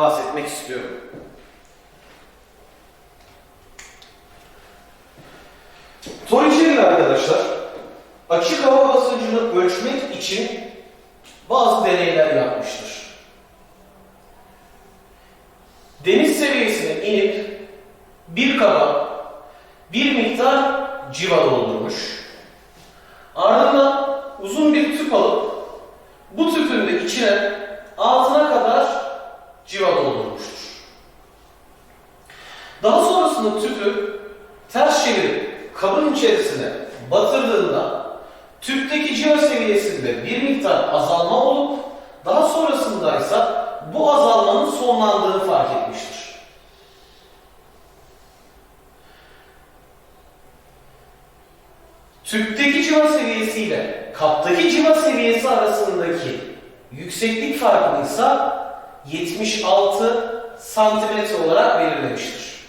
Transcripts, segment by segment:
Bahsetmek istiyorum. Torricelli arkadaşlar açık hava basıncını ölçmek için bazı deneyler yapmıştır. Deniz seviyesine inip bir kaba bir miktar civa doldurmuş. Ardından uzun bir tüp alıp bu tüpün de içine altına kadar civa doldurmuştur. Daha sonrasında tüpü ters çevirip kabın içerisine batırdığında tüpteki civa seviyesinde bir miktar azalma olup daha sonrasında ise bu azalmanın sonlandığını fark etmiştir. Tüpteki civa seviyesiyle kaptaki civa seviyesi arasındaki yükseklik farkını ise 76 santimetre olarak belirlemiştir.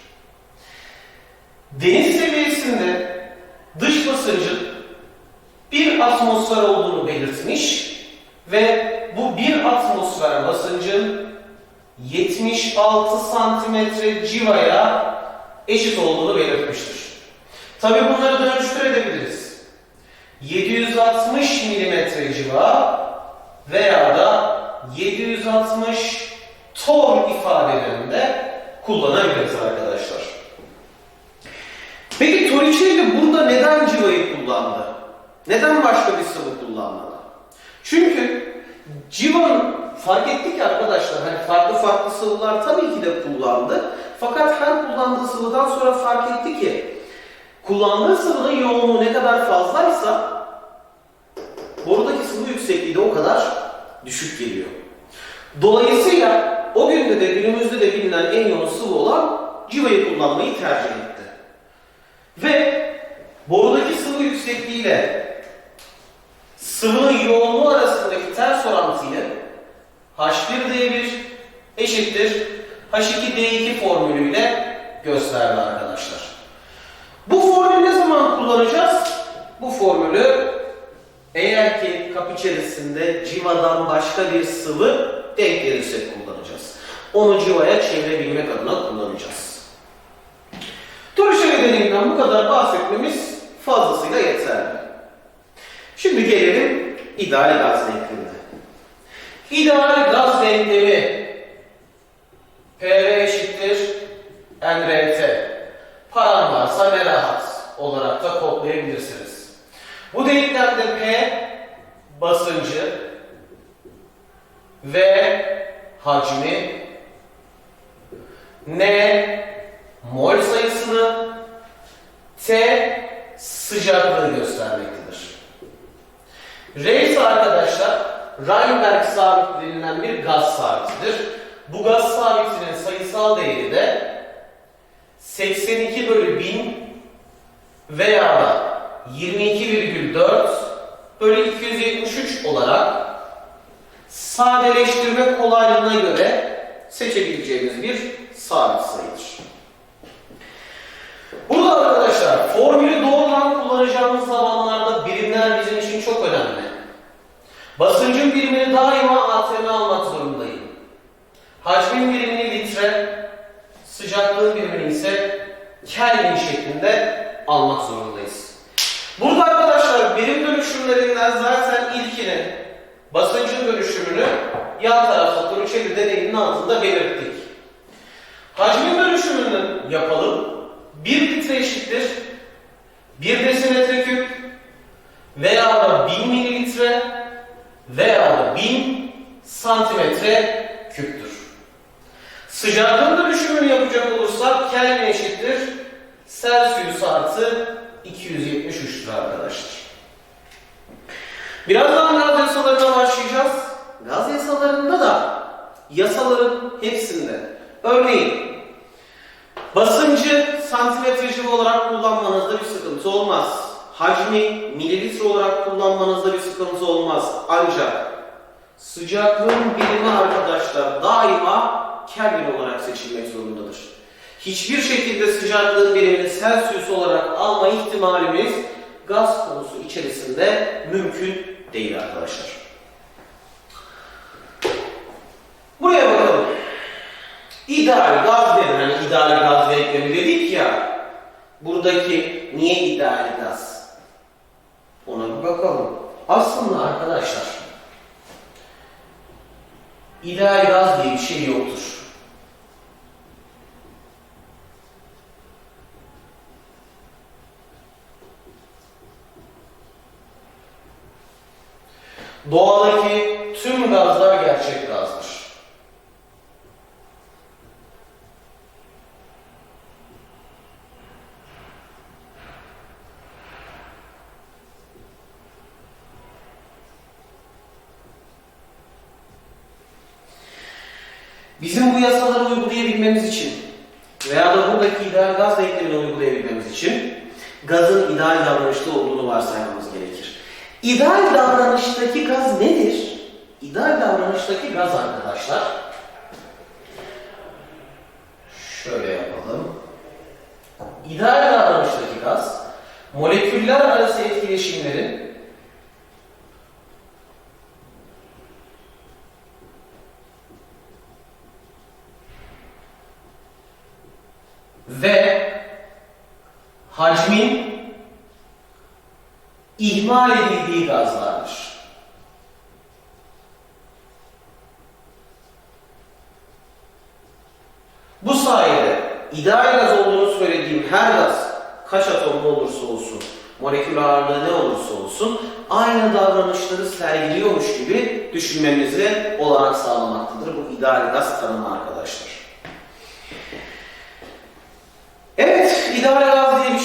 Deniz seviyesinde dış basıncın bir atmosfer olduğunu belirtmiş ve bu bir atmosfer basıncın 76 santimetre civaya eşit olduğunu belirtmiştir. Tabi bunları dönüştürebiliriz. 760 milimetre civa veya da 760 ton ifadelerinde kullanabiliriz arkadaşlar. Peki Torricelli burada neden civayı kullandı? Neden başka bir sıvı kullanmadı? Çünkü civanın fark ettik arkadaşlar hani farklı farklı sıvılar tabii ki de kullandı. Fakat her kullandığı sıvıdan sonra fark etti ki kullandığı sıvının yoğunluğu ne kadar fazlaysa borudaki sıvı yüksekliği de o kadar düşük geliyor. Dolayısıyla o günde de günümüzde de bilinen en yoğun sıvı olan civayı kullanmayı tercih etti. Ve borudaki sıvı yüksekliğiyle sıvının yoğunluğu arasındaki ters orantıyı H1D1 eşittir H2D2 formülüyle gösterdi arkadaşlar. Bu formülü ne zaman kullanacağız? Bu formülü eğer ki kap içerisinde civadan başka bir sıvı denk gelirse kullanacağız. Onu civaya çevirebilmek adına kullanacağız. Torricelli deneyinden bu kadar bahsetmemiz fazlasıyla yeterli. Şimdi gelelim ideal gaz denklemine. İdeal gaz denklemi PV eşittir NRT. Paran varsa ne rahat olarak da kodlayabilirsiniz. Bu denklemde P basıncı V hacmi N mol sayısını T sıcaklığı göstermektedir. R ise arkadaşlar Reinberg sabit denilen bir gaz sabitidir. Bu gaz sabitinin sayısal değeri de 82 bölü 1000 veya da 22,4 bölü 273 olarak sadeleştirme kolaylığına göre seçebileceğimiz bir sabit sayıdır. Burada arkadaşlar formülü doğrudan kullanacağımız zamanlarda birimler bizim için çok önemli. Basıncın birimini daima ATM almak zorundayım. Hacmin birimini litre, sıcaklığın birimini ise Kelvin şeklinde almak zorundayız. Burada arkadaşlar birim dönüşümlerinden zaten ilkini basıncın dönüşümünü yan tarafta Torricelli deneyinin altında belirttik. Hacmin dönüşümünü yapalım. 1 litre eşittir 1 desimetre küp veya da 1000 mililitre veya da 1000 santimetre küptür. Sıcaklığın dönüşümünü yapacak olursak Kelvin eşittir Celsius artı 273'tür arkadaşlar. Yasalarına başlayacağız. Gaz yasalarında da yasaların hepsinde örneğin basıncı santimetre civa olarak kullanmanızda bir sıkıntı olmaz. Hacmi mililitre olarak kullanmanızda bir sıkıntı olmaz. Ancak sıcaklığın birimi arkadaşlar daima Kelvin olarak seçilmek zorundadır. Hiçbir şekilde sıcaklığın birimini Celsius olarak alma ihtimalimiz gaz konusu içerisinde mümkün değil arkadaşlar. İdeal gaz dedi. Hani ideal gaz denklemi dedik ya. Buradaki niye ideal gaz? Ona bir bakalım. Aslında arkadaşlar ideal gaz diye bir şey yoktur. Doğadaki tüm gazlar gerçek gazdır. Bizim bu yasaları uygulayabilmemiz için veya da buradaki ideal gaz denklemini uygulayabilmemiz için gazın ideal davranışta olduğunu varsaymamız gerekir. İdeal davranıştaki gaz nedir? İdeal davranıştaki gaz arkadaşlar. Şöyle yapalım. İdeal davranıştaki gaz moleküller arası etkileşimlerin ve hacmin ihmal edildiği gazlardır. Bu sayede ideal gaz olduğunu söylediğim her gaz kaç atomlu olursa olsun, molekül ağırlığı ne olursa olsun aynı davranışları sergiliyormuş gibi düşünmemize olanak sağlamaktadır. Bu ideal gaz tanımı arkadaşlar. Evet, ideal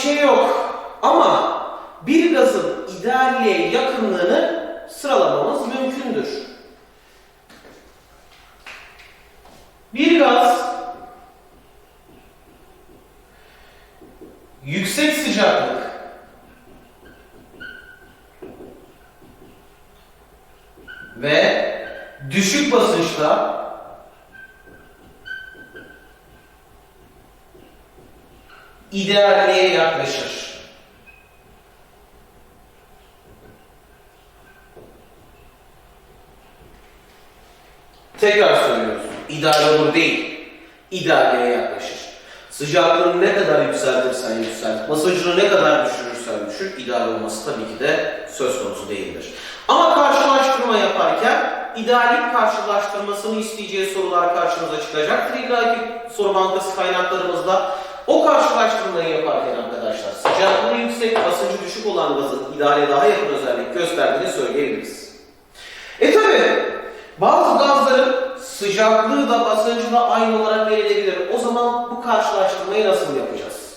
gaz diye bir şey yok. Ama bir gazın idealliğe yakınlığını sıralamamız mümkündür. Bir gaz yüksek sıcaklık ve düşük basınçta idealliğe yaklaşır. Tekrar söylüyoruz. İdeal olur değil. İdealliğe yaklaşır. Sıcaklığını ne kadar yükseltirsen yükselt, basıncını ne kadar düşürürsen düşür, ideal olması tabii ki de söz konusu değildir. Ama karşılaştırma yaparken ideallik karşılaştırmasını isteyeceği sorular karşımıza çıkacaktır. İlla soru bankası kaynaklarımızda o karşılaştırmayı yaparken arkadaşlar sıcaklığı yüksek, basıncı düşük olan gazın ideale daha yakın özellik gösterdiğini söyleyebiliriz. E tabi bazı gazların sıcaklığı da basıncı da aynı olarak verilebilir. O zaman bu karşılaştırmayı nasıl yapacağız?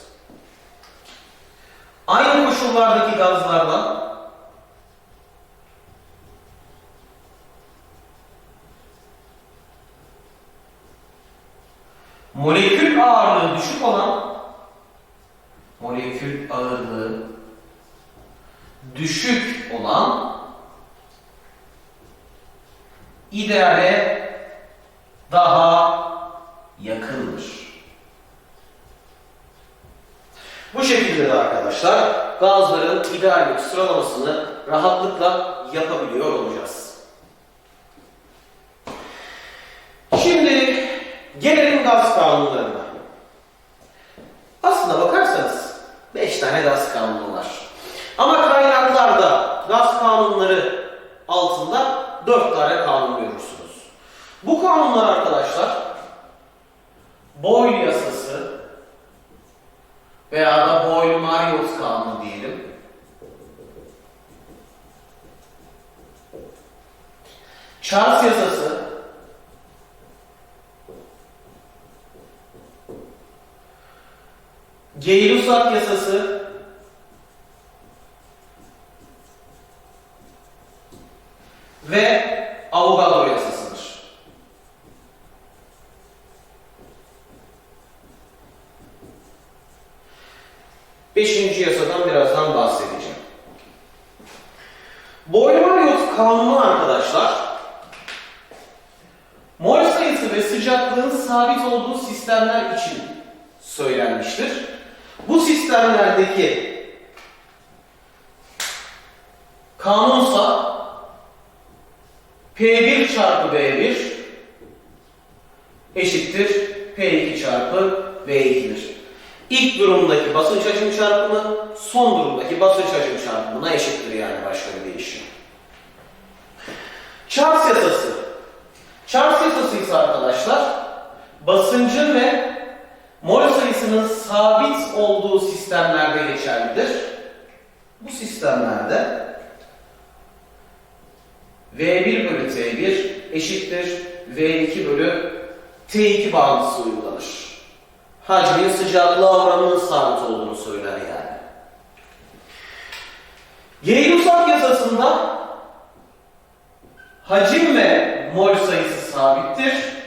Aynı koşullardaki gazlardan molekül ağırlığı düşük olan molekül ağırlığı düşük olan ideale daha yakındır. Bu şekilde de arkadaşlar gazların ideallik sıralamasını rahatlıkla yapabiliyor olacağız. Şimdi gelelim gaz kanunlarına. Aslına bakarsanız 5 tane gaz kanunu var. Ama kaynaklarda gaz kanunları altında 4 tane kanun görürsünüz. Bu kanunlar arkadaşlar Boyle yasası veya da Boyle-Mariot kanunu diyelim. Charles yasası Gay-Lussac yasası ve Avogadro yasasıdır. Beşinci yasadan birazdan bahsedeceğim. Boyle-Mariot kanunu arkadaşlar, mol sayısı ve sıcaklığın sabit olduğu sistemler için söylenmiştir. Bu sistemlerdeki kanunsa P1 çarpı B1 eşittir P2 çarpı V2'dir. İlk durumdaki basınç hacim çarpımı son durumdaki basınç hacim çarpımına eşittir yani başka bir değişim. Charles yasası. Charles yasası ise arkadaşlar basıncın ve mol sayısının sabit olduğu sistemlerde geçerlidir. Bu sistemlerde V1 bölü T1 eşittir V2 bölü T2 bağıntısı uygulanır. Hacmin sıcaklığa oranının sabit olduğunu söyler yani. Gay-Lussac yasasında hacim ve mol sayısı sabittir.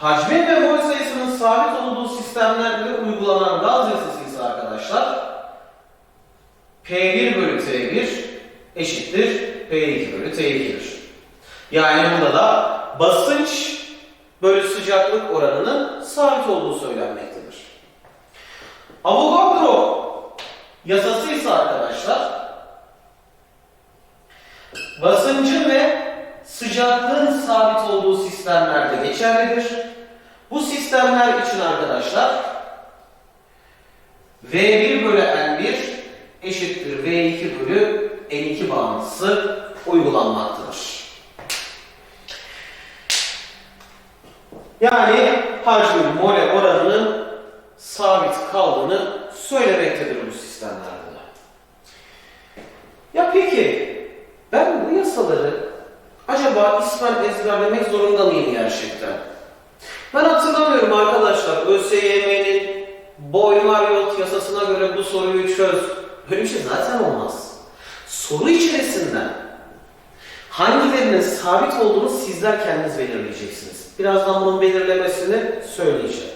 Hacmin ve mol sayısının sabit olduğu sistemlerde uygulanan gaz yasası ise arkadaşlar P1 bölü T1 eşittir P2 bölü T2'dir. Yani burada da basınç bölü sıcaklık oranının sabit olduğu söylenmektedir. Avogadro yasası ise arkadaşlar basıncın ve sıcaklığın sabit olduğu sistemlerde geçerlidir. Bu sistemler için arkadaşlar V1 bölü N1 eşittir V2 bölü N2 bağıntısı uygulanmaktadır. Yani hacmin mole oranının sabit kaldığını söylemektedir bu sistemlerde. Ya peki ben bu yasaları acaba ismen ezberlemek zorunda mıyım gerçekten? Ben hatırlamıyorum arkadaşlar ÖSYM'nin Boyle-Marriott yasasına göre bu soruyu çöz. Böyle bir şey zaten olmaz. Soru içerisinden hangilerinin sabit olduğunu sizler kendiniz belirleyeceksiniz. Birazdan bunun belirlemesini söyleyeceğim.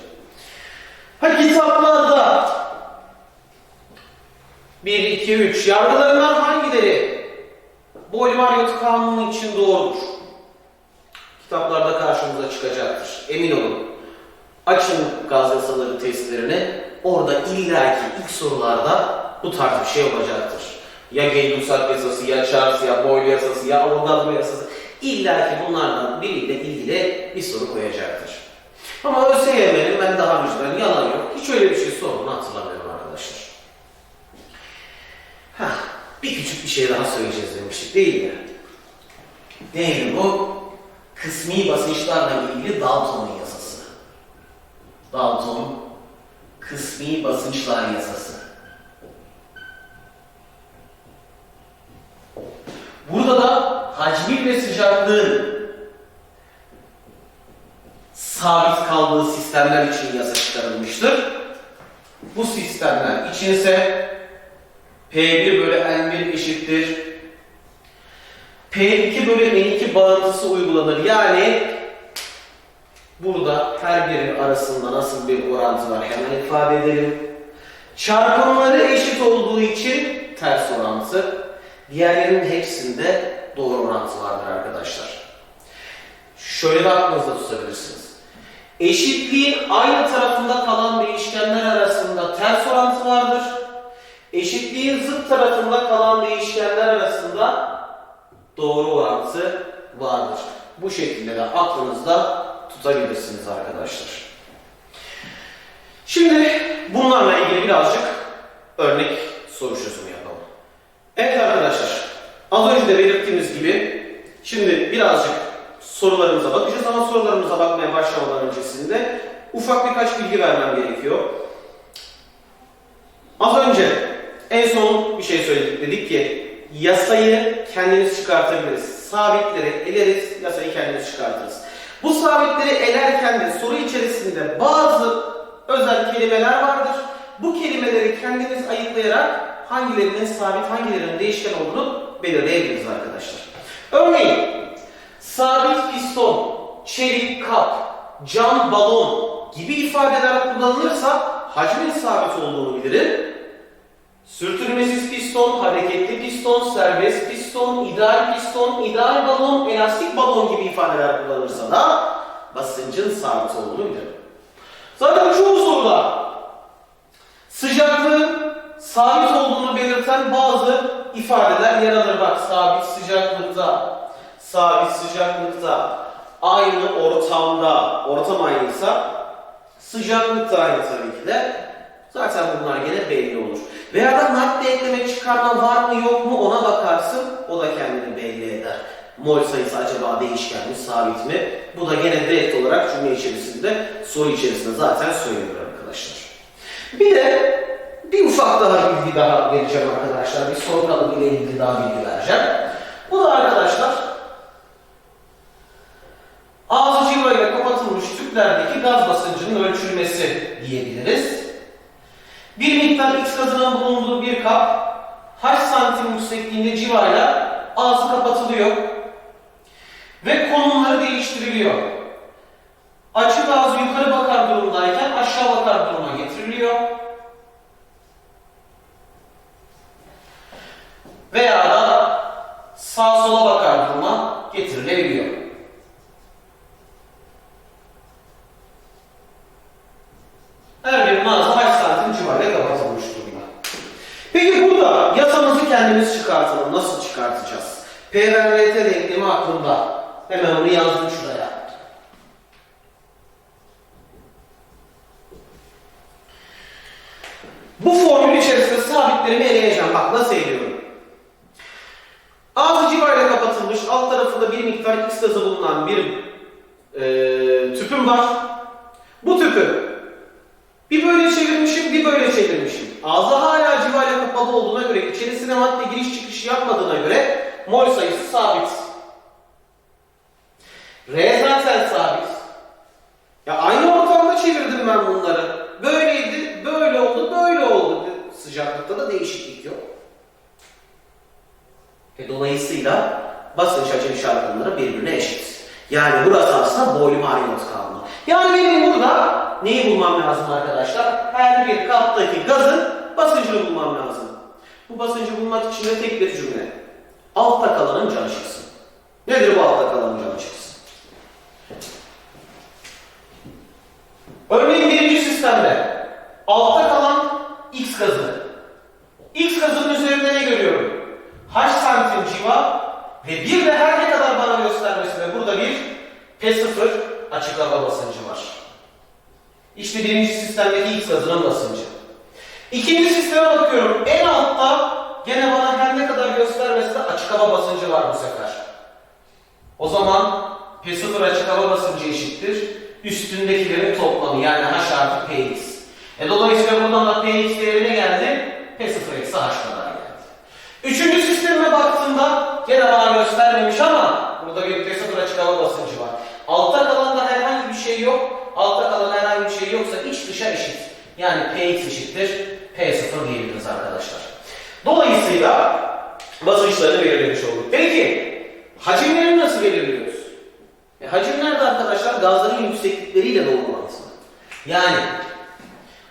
Ha kitaplarda 1, 2, 3 yargılarından hangileri Boyle-Marriott kanunu için doğrudur? Kitaplarda karşımıza çıkacaktır. Emin olun. Açın gaz yasaları testlerini. Orada illaki ilk sorularda bu tarz bir şey olacaktır. Ya Gay-Lussac yasası, ya Charles, ya Boyle yasası, ya Avogadro yasası. İlla ki bunlardan biriyle ilgili bir soru koyacaktır. Ama ÖSYM'nin ben daha önceden yalan yok. Hiç öyle bir şey sorduğunu hatırlamıyorum arkadaşlar. Hah, bir küçük bir şey daha söyleyeceğiz demiştik değil mi? Neydi bu? Kısmi basınçlarla ilgili Dalton'un yasası. Dalton kısmi basınçlar yasası. Burada da hacmi ve sıcaklığın sabit kaldığı sistemler için yasa çıkarılmıştır. Bu sistemler içinse P1 bölü N1 eşittir. P2 bölü N2 bağıntısı uygulanır. Yani burada her birinin arasında nasıl bir orantı var hemen ifade edelim. Çarpımları eşit olduğu için ters orantı. Diğerlerinin hepsinde doğru orantı vardır arkadaşlar. Şöyle de aklınızda tutabilirsiniz. Eşitliğin aynı tarafında kalan değişkenler arasında ters orantı vardır. Eşitliğin zıt tarafında kalan değişkenler arasında doğru orantı vardır. Bu şekilde de aklınızda tutabilirsiniz arkadaşlar. Şimdi bunlarla ilgili birazcık örnek soru çözümü yapalım. Evet arkadaşlar, az önce de belirttiğimiz gibi şimdi birazcık sorularımıza bakacağız ama sorularımıza bakmaya başlamadan öncesinde ufak birkaç bilgi vermem gerekiyor. Az önce en son bir şey söyledik. Dedik ki yasayı kendimiz çıkartabiliriz. Sabitleri eleriz, yasayı kendimiz çıkartırız. Bu sabitleri elerken de soru içerisinde bazı özel kelimeler vardır. Bu kelimeleri kendiniz ayıklayarak hangilerinin sabit, hangilerinin değişken olduğunu belirleyebiliriz arkadaşlar. Örneğin sabit piston, çelik kap, cam balon gibi ifadeler kullanılırsa hacmin sabit olduğunu bilirim. Sürtünmesiz piston, hareketli piston, serbest piston, ideal piston, ideal balon, elastik balon gibi ifadeler kullanılırsa da basıncın sabit olduğunu bilirim. Zaten çoğu soruda sıcaklığın sabit olduğunu belirten bazı ifadeler yer alır. Bak sabit sıcaklıkta, sabit sıcaklıkta, aynı ortamda, ortam aynıysa Sıcaklık da aynı tabii ki de. Zaten bunlar gene belli olur. Veya da madde ekleme çıkarma var mı yok mu ona bakarsın. O da kendini belli eder. Mol sayısı acaba değişken mi, sabit mi? Bu da gene direkt olarak cümle içerisinde, soru içerisinde zaten söylüyor arkadaşlar. Bir de bir ufak daha bilgi daha vereceğim arkadaşlar. Bir soru kalıbı ile ilgili daha bilgi vereceğim. Bu da arkadaşlar ağzı civa kapatılmış tüplerdeki gaz basıncının ölçülmesi diyebiliriz. Miktar X gazının bulunduğu bir kap h santim yüksekliğinde civayla ağzı kapatılıyor ve konumları değiştiriliyor. Açık ağzı yukarı bakar durumdayken aşağı bakar duruma getiriliyor. Veya da sağ sola bakar duruma getirilebiliyor. Her bir mağaza kaç santim civarıyla kapatılmış durumda. Peki burada yasamızı kendimiz çıkartalım. Nasıl çıkartacağız? P ve RT denklemi aklımda. Hemen onu yazdım şuraya. Bu formül içerisinde sabitlerimi eleyeceğim. Bak nasıl eliyorum. Ağzı civarıyla kapatılmış, alt tarafında bir miktar X gazı bulunan bir e, tüpüm var. Bu tüpü bir böyle çevirmişim, bir böyle çevirmişim. Ağzı hala civayla kapalı olduğuna göre, içerisine madde giriş çıkış yapmadığına göre mol sayısı sabit. R zaten sabit. Ya aynı ortamda çevirdim ben bunları. Böyleydi, böyle oldu, böyle oldu. Sıcaklıkta da değişiklik yok. E dolayısıyla basınç hacim çarpımları birbirine eşit. Yani burası aslında boylu marinot kalma. Yani benim burada neyi bulmam lazım arkadaşlar? Her bir kaptaki gazın basıncını bulmam lazım. Bu basıncı bulmak için de tek bir cümle. Altta kalanın canı çıksın. Nedir bu altta kalanın canı çıksın? Örneğin birinci sistemde altta kalan X gazı. X gazının üzerinde ne görüyorum? H santim civa ve bir de her ne kadar bana göstermesine burada bir P0 açık hava basıncı var. İşte birinci sistemdeki X gazının basıncı. İkinci sisteme bakıyorum. En altta gene bana her ne kadar göstermese de açık hava basıncı var bu sefer. O zaman P0 açık hava basıncı eşittir. Üstündekilerin toplamı yani H artı Px. E dolayısıyla buradan da Px değerine geldi. P0 eksi H kadar geldi. Üçüncü sisteme baktığımda gene bana göstermemiş ama burada bir P0 açık hava basıncı var. Altta kalanda herhangi bir şey yok. Altta kalan yoksa iç dışa eşit. Yani Px eşittir. P0 diyebiliriz arkadaşlar. Dolayısıyla basınçlarını belirlemiş olduk. Peki hacimleri nasıl belirliyoruz? E, hacim nerede arkadaşlar? Gazların yükseklikleriyle doğrulantılı. Yani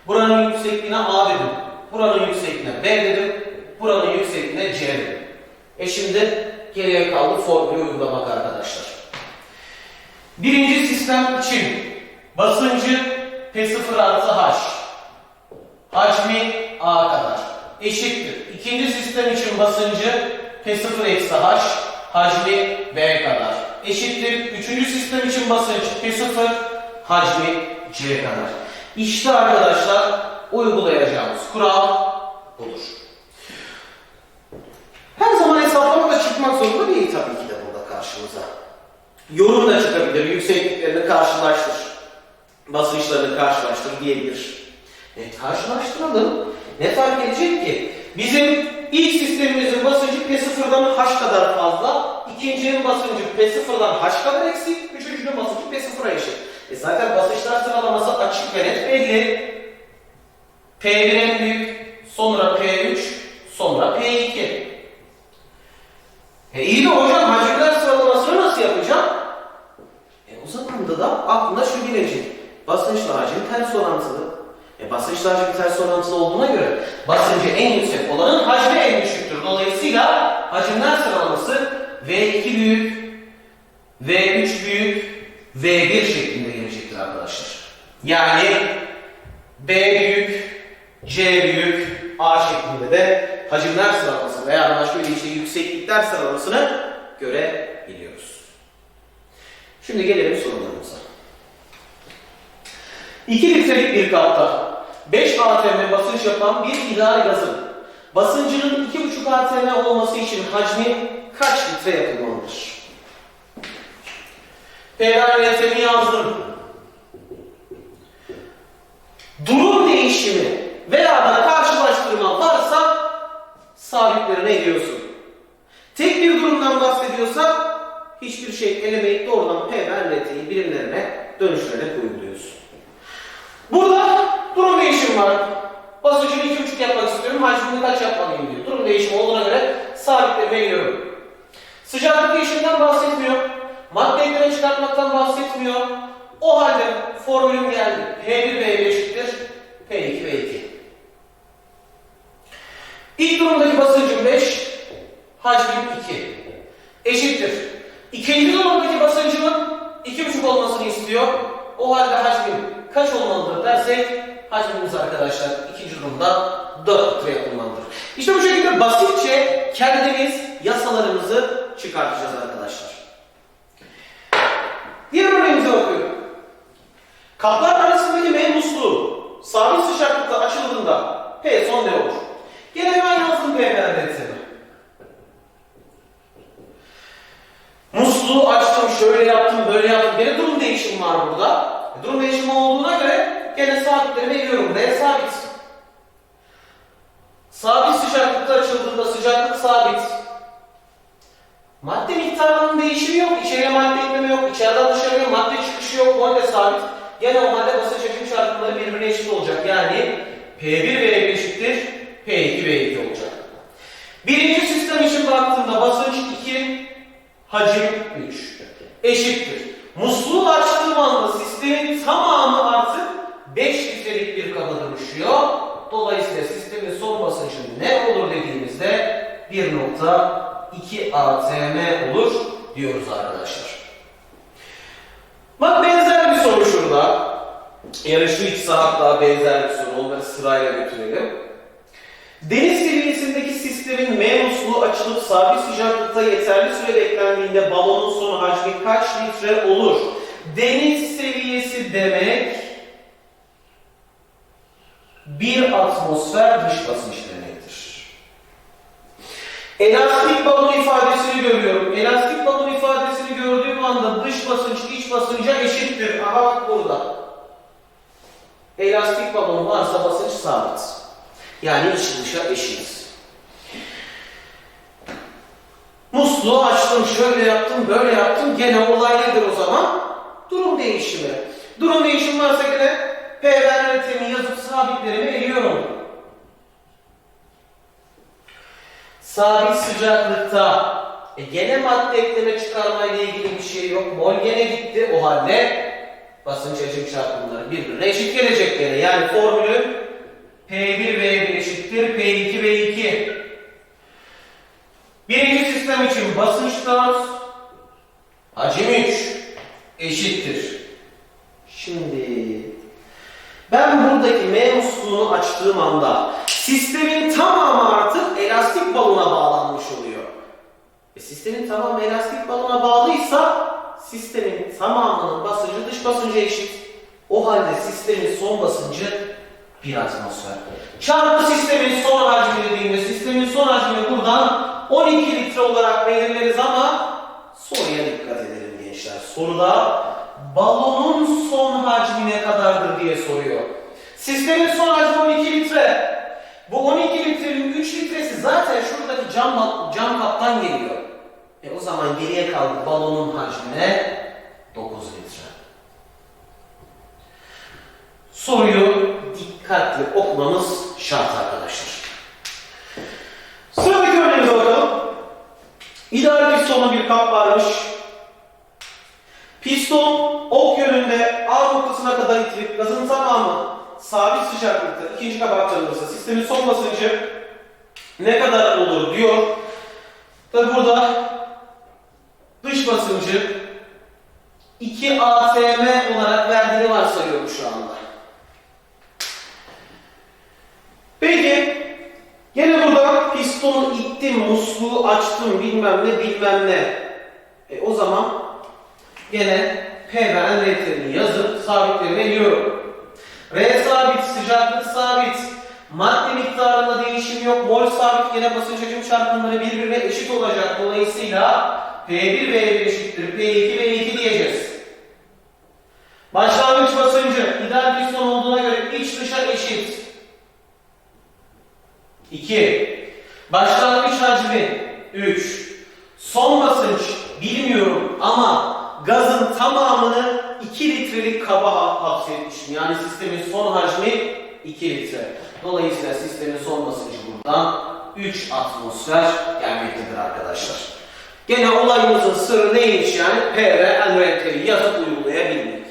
buranın yüksekliğine A dedim. Buranın yüksekliğine B dedim. Buranın yüksekliğine C dedim. E şimdi geriye kaldı formülü uygulamak arkadaşlar. Birinci sistem için basıncı P0 artı H. Hacmi A kadar. Eşittir. İkinci sistem için basıncı P0 eksi H. Hacmi B kadar. Eşittir. Üçüncü sistem için basınç P0. Hacmi C kadar. İşte arkadaşlar uygulayacağımız kural budur. Her zaman hesaplama da çıkmak zorunda değil tabii ki de burada karşımıza. Yorum da çıkabilir, yüksekliklerini karşılaştır. Basınçlarını karşılaştır diyebilir. E karşılaştıralım. Ne fark edecek ki? Bizim ilk sistemimizin basıncı P0'dan H kadar fazla, ikincinin basıncı P0'dan H kadar eksik, üçüncünün basıncı P0'a eşit. E zaten basınçlar sıralaması açık ve net belli. P1 en büyük, sonra P3, sonra P2. E iyi de hocam hacimler sıralamasını nasıl yapacağım? E o zaman da, aklına şu gelecek. Basınçla hacim ters orantılı. E basınçla hacim ters orantılı olduğuna göre basıncı en yüksek olanın hacmi en düşüktür. Dolayısıyla hacimler sıralaması V2 büyük, V3 büyük, V1 şeklinde gelecektir arkadaşlar. Yani B büyük, C büyük, A şeklinde de hacimler sıralaması veya başka bir işte yükseklikler sıralamasını görebiliyoruz. Şimdi gelelim sorularımıza. 2 litrelik bir kapta 5 atm basınç yapan bir ideal gazın basıncının 2,5 atm olması için hacmi kaç litre yapılmalıdır? PRLT'mi yazdım. Durum değişimi veya da karşılaştırma varsa sabitlerine ediyorsun. Tek bir durumdan bahsediyorsak hiçbir şey elemeyip doğrudan P ve birimlerine dönüştürerek uyguluyorsun. Burada durum değişimi var. Basıncını 2,5 yapmak istiyorum, hacmini kaç yapmalıyım diyor. Durum değişimi olduğuna göre sabitlerime ediyorum. Sıcaklık değişiminden bahsetmiyor. Madde ekleme çıkartmaktan bahsetmiyor. O halde formülüm geldi. P1 V1 eşittir. P2 V2. İlk durumdaki basıncım 5, hacmim 2. Eşittir. İkinci durumdaki basıncımın 2,5 olmasını istiyor. O halde hacmim kaç olmalıdır dersek hacmimiz arkadaşlar ikinci durumda 4 litre yapılmalıdır. İşte bu şekilde basitçe kendimiz yasalarımızı çıkartacağız arkadaşlar. Diğer örneğimize bakıyorum. Kaplar arasındaki M musluğu sabit sıcaklıkta açıldığında P son ne olur? Gene hemen yazdım P benzeri. Musluğu açtım, şöyle yaptım, böyle yaptım. Gene durum değişimi var burada. Durum değişimi olduğuna göre gene sabitleri veriyorum. R sabit. Sabit sıcaklıkta açıldığında sıcaklık sabit. Madde miktarının değişimi yok. İçeriye madde ekleme yok. İçeriden dışarıya madde çıkışı yok. O halde sabit. Gene o halde basınç hacim çarpımları birbirine eşit olacak. Yani P1 V1 eşittir. P2 V2 olacak. Birinci sistem için baktığımda basınç 2, hacim 3 eşittir. Musluğu açtığım anda sistemin tamamı artık 5 litrelik bir kaba dönüşüyor. Dolayısıyla sistemin son basıncı ne olur dediğimizde 1.2 atm olur diyoruz arkadaşlar. Bak benzer bir soru şurada. Yani şu ikisi hatta benzer bir soru. Onları sırayla götürelim. Deniz seviyesindeki sistemin M musluğu açılıp sabit sıcaklıkta yeterli süre beklendiğinde balonun son hacmi kaç litre olur? Deniz seviyesi demek bir atmosfer dış basınç demektir. Elastik balon ifadesini görüyorum. Elastik balon ifadesini gördüğüm anda dış basınç iç basınca eşittir. Aha bak burada. Elastik balon varsa basınç sabit. Yani iç dışa eşit. Musluğu açtım, şöyle yaptım, böyle yaptım. Gene olay nedir o zaman? Durum değişimi. Durum değişimi varsa gene P veriltemi yazıp sabitlerimi eliyorum. Sabit sıcaklıkta e gene madde ekleme çıkarma ile ilgili bir şey yok. Mol gene gitti. O halde basınç hacim çarpımları birbirine eşit gelecek gene. Yani formülü P1 V1 eşittir P2 V2. Birinci sistem için basınç 4, hacim 3 eşittir. Şimdi ben buradaki M musluğunu açtığım anda sistemin tamamı artık elastik balona bağlanmış oluyor. E sistemin tamamı elastik balona bağlıysa sistemin tamamının basıncı dış basınca eşit. O halde sistemin son basıncı 1 atmosfer. Çarpı sistemin son hacmi dediğimde sistemin son hacmini buradan 12 litre olarak belirleriz ama soruya dikkat edelim gençler. Soruda balonun son hacmi ne kadardır diye soruyor. Sistemin son hacmi 12 litre. Bu 12 litrenin 3 litresi zaten şuradaki cam, cam kaptan geliyor. E o zaman geriye kaldı balonun hacmine 9 litre. Soruyu dikkatli okumamız şart arkadaşlar. Sıradaki örneğimize bakalım. İdeal pistonlu bir kap varmış. Piston ok yönünde A noktasına kadar itilip gazın tamamı sabit sıcaklıkta ikinci kaba aktarılırsa sistemin son basıncı ne kadar olur diyor. Tabi burada dış basıncı 2 atm olarak verdiğini varsayıyorum şu anda. Peki gene burada pistonu ittim, musluğu açtım bilmem ne bilmem ne. E, o zaman gene P ve N renklerini yazıp sabitleri veriyorum. R sabit, sıcaklık sabit. Madde miktarında değişim yok. Mol sabit gene basınç hacim çarpımları birbirine eşit olacak. Dolayısıyla P1 V1 eşittir. P2 V2 diyeceğiz. Başlangıç basıncı ideal piston olduğuna göre iç dışa eşit. 2. Başlangıç hacmi 3. Son basınç bilmiyorum ama gazın tamamını 2 litrelik kaba ha- hapsetmişim. Yani sistemin son hacmi 2 litre. Dolayısıyla sistemin son basıncı buradan 3 atmosfer gelmektedir arkadaşlar. Gene olayımızın sırrı neymiş yani? P ve N renkleri yazıp uygulayabilmek.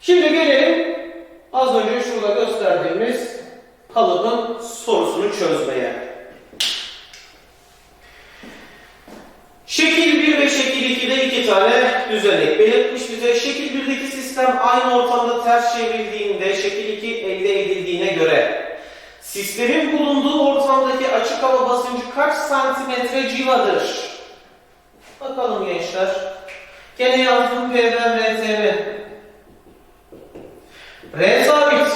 Şimdi gelelim az önce şurada gösterdiğimiz kalıbın sorusunu çözmeye. Şekil 1 ve şekil 2'de iki tane düzenek belirtmiş Şekil 1'deki sistem aynı ortamda ters çevrildiğinde şekil 2 elde edildiğine göre sistemin bulunduğu ortamdaki açık hava basıncı kaç santimetre civadır? Bakalım gençler. Gene yazdım P'den RTM. R sabit.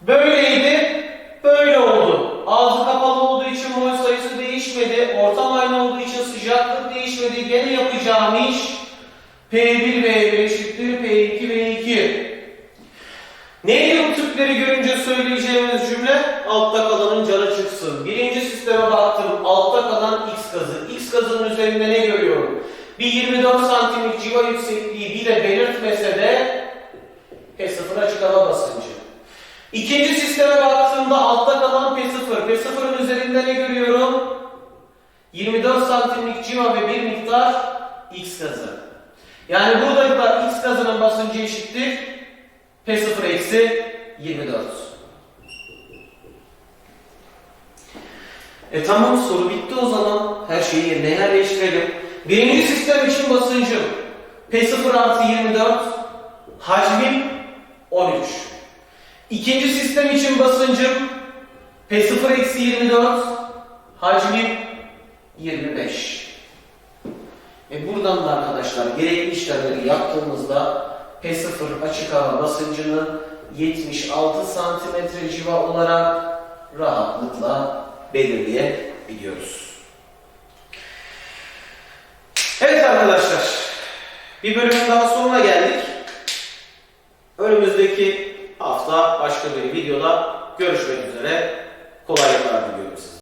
Böyleydi, böyle oldu. Ağzı kapalı olduğu için mol sayısı değişmedi. Ortam aynı olduğu için sıcaklık değişmedi. Gene yapacağım iş P1 V1 eşittir P2 V2. Neydi bu tüpleri görünce söyleyeceğimiz cümle? Altta kalanın canı çıksın. Birinci sisteme baktım. Altta kalan X gazı. X gazının üzerinde ne görüyorum? Bir 24 santimlik civa yüksekliği bile belirtmese de P0 açık hava basıncı. İkinci sisteme baktığımda altta kalan P0. P0'ın üzerinde ne görüyorum? 24 santimlik civa ve bir miktar X gazı. Yani burada da X gazının basıncı eşittir. P0 eksi 24. E tamam soru bitti o zaman. Her şeyi yerine yerleştirelim. Birinci sistem için basıncım P0 artı 24. Hacmim 13. İkinci sistem için basıncım P0 eksi 24. Hacmim 25. E buradan da arkadaşlar gerekli işlemleri yaptığımızda P0 açık hava basıncını 76 santimetre civa olarak rahatlıkla belirleyebiliyoruz. Evet arkadaşlar, bir bölümün daha sonuna geldik. Önümüzdeki hafta başka bir videoda görüşmek üzere. Kolaylıklar diliyorum size.